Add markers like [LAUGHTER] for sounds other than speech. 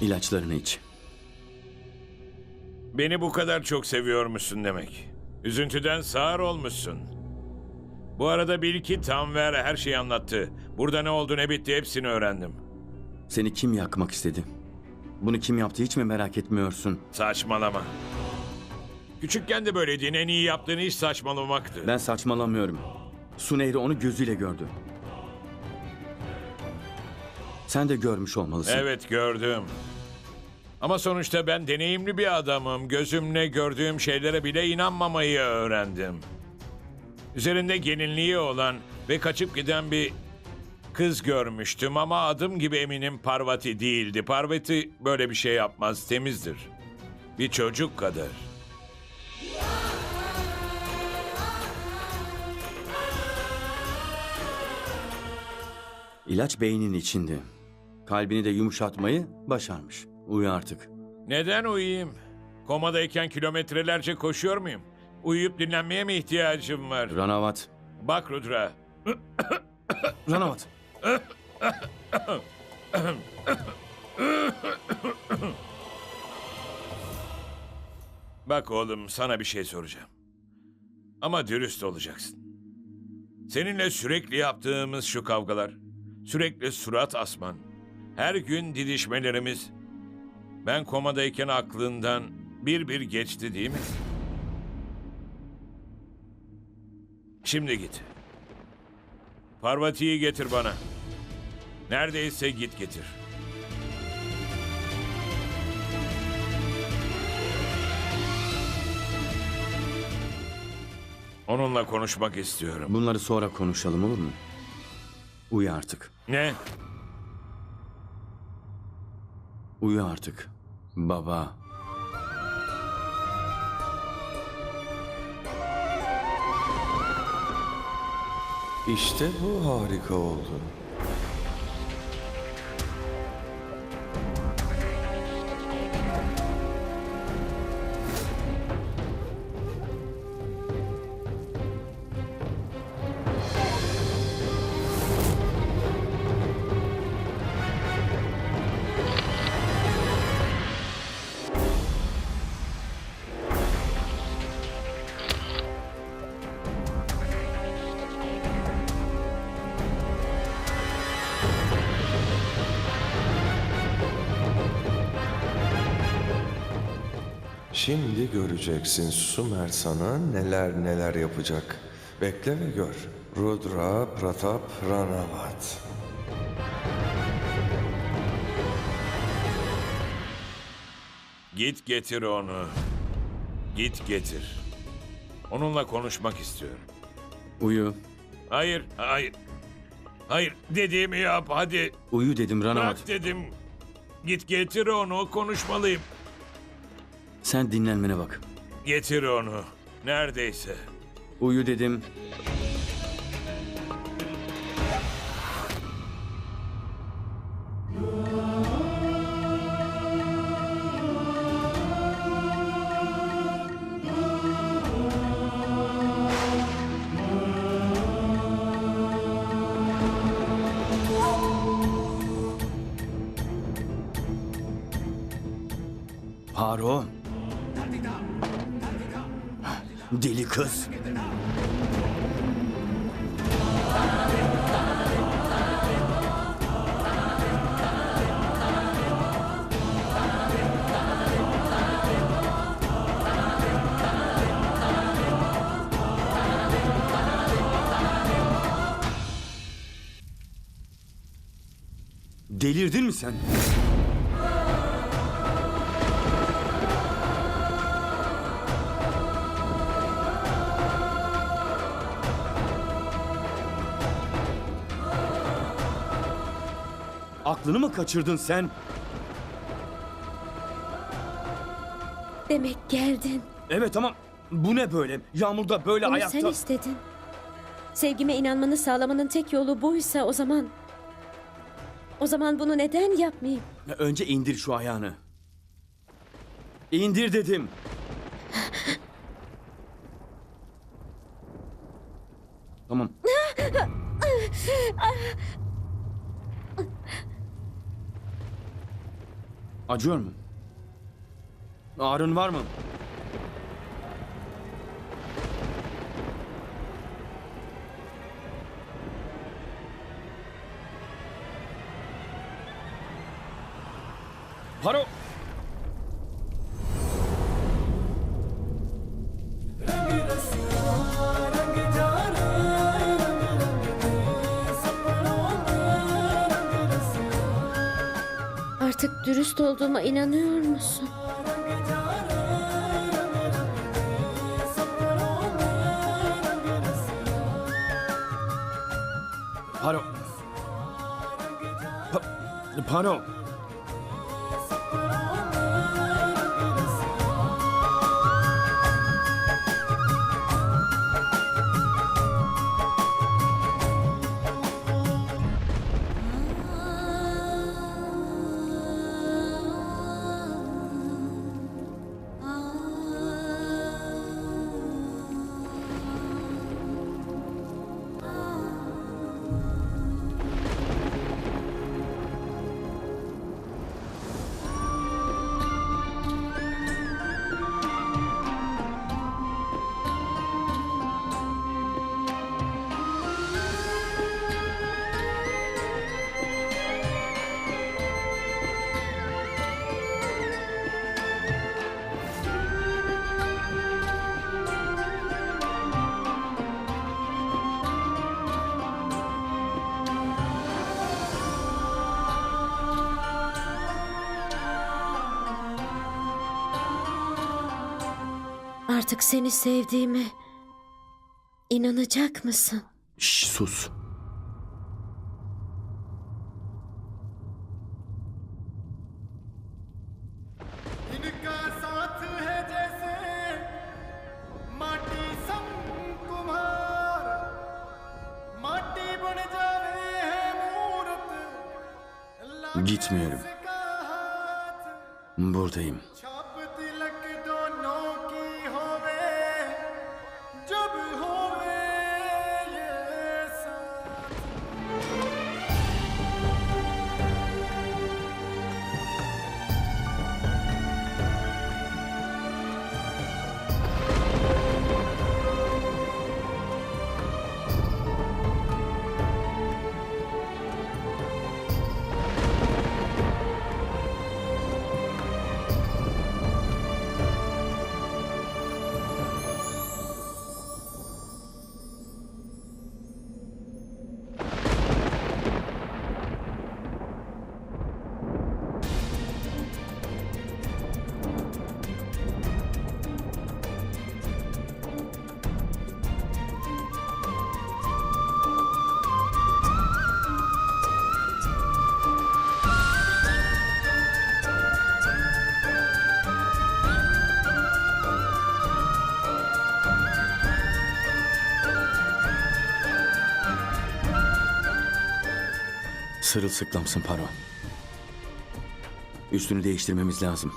İlaçlarını iç. Beni bu kadar çok seviyormuşsun demek. Üzüntüden sağır olmuşsun. Bu arada bil ki Tanver her şeyi anlattı. Burada ne oldu ne bitti hepsini öğrendim. Seni kim yakmak istedi? Bunu kim yaptı hiç mi merak etmiyorsun? Saçmalama. Küçükken de böyleydin. En iyi yaptığın iş saçmalamaktı. Ben saçmalamıyorum. Suneyri onu gözüyle gördü. Sen de görmüş olmalısın. Evet gördüm. Ama sonuçta ben deneyimli bir adamım. Gözümle gördüğüm şeylere bile inanmamayı öğrendim. Üzerinde gelinliği olan ve kaçıp giden bir kız görmüştüm ama adım gibi eminim Parvati değildi. Parvati böyle bir şey yapmaz, temizdir. Bir çocuk kadar. İlaç beynin içinde. Kalbini de yumuşatmayı başarmış. Uyu artık. Neden uyuyayım? Komadayken kilometrelerce koşuyor muyum? Uyuyup dinlenmeye mi ihtiyacım var? Ranavat. Bak Rudra, [COUGHS] Ranavat. Bak oğlum sana bir şey soracağım. Ama dürüst olacaksın. Seninle sürekli yaptığımız şu kavgalar, sürekli surat asman, her gün didişmelerimiz, ben komadayken aklından bir bir geçti değil mi? Şimdi git. Parvati'yi getir bana. Neredeyse git getir. Onunla konuşmak istiyorum. Bunları sonra konuşalım olur mu? Uyu artık. Ne? Uyu artık. Baba. İşte bu harika oldu. Şimdi göreceksin Sumer sana neler neler yapacak. Bekle ve gör. Rudra Pratap Ranavat. Git getir onu. Git getir. Onunla konuşmak istiyorum. Uyu. Hayır, hayır. Hayır, dediğimi yap hadi. Uyu dedim Ranavat. Bırak dedim. Git getir onu, konuşmalıyım. Sen dinlenmene bak. Getir onu. Neredeyse. Uyu dedim. Haro. Deli kız. Delirdin mi sen? Aklını mı kaçırdın sen? Demek geldin. Evet ama bu ne böyle? Yağmurda böyle Bunu ayakta... sen istedin. Sevgime inanmanı sağlamanın tek yolu buysa o zaman... O zaman bunu neden yapmayayım? Önce indir şu ayağını. İndir dedim. tamam. [LAUGHS] Acıyor mu? Ağrın var mı? Haro! Artık dürüst olduğuma inanıyor musun? Haro! Pa Paro! artık seni sevdiğimi inanacak mısın? Şş, sus. Gitmeyelim. Buradayım. Sırılsıklamsın Paro. Üstünü değiştirmemiz lazım.